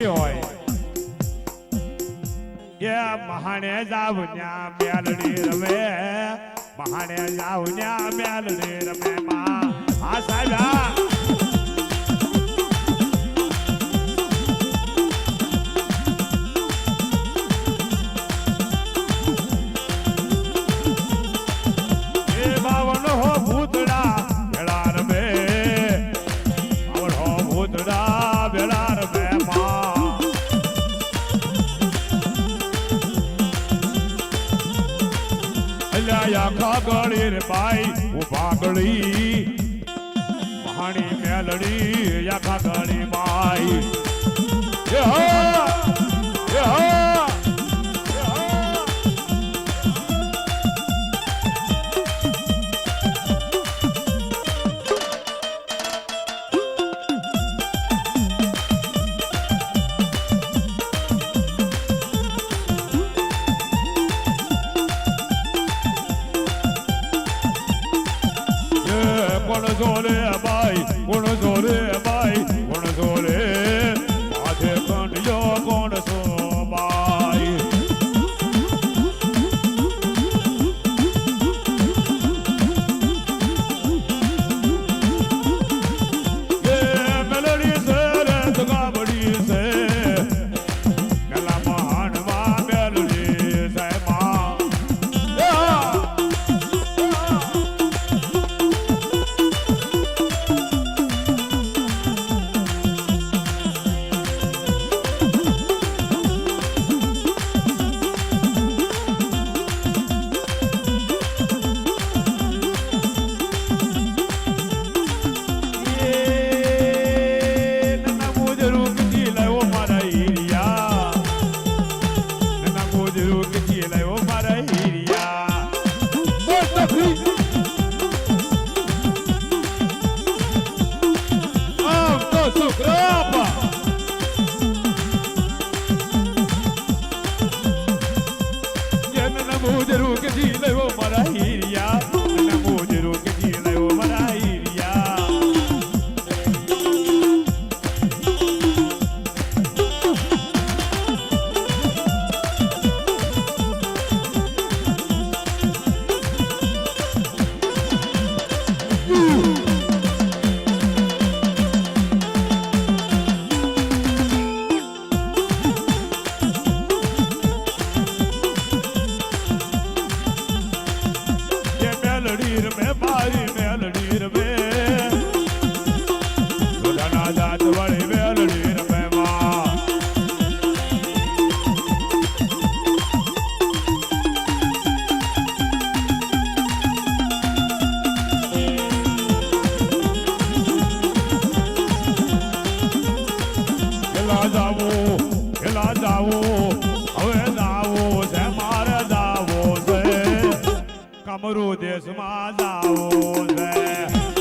હોય એ મહાણે જાવ ન્યા મેલડી રમે. મહાણે જાવ ન્યા મેલડી રમે. માં, હા સાહેબ બોલ્યા કાગળી રે ભાઈ હું ભાગળી મહાણી મેલડી યા કાગળી મેલડી રમે મારી મેલડી રમે ઢોડાના દાંત વળી મેલડી રમે માં પેલા જાવું અમારું દેશમાં જાવું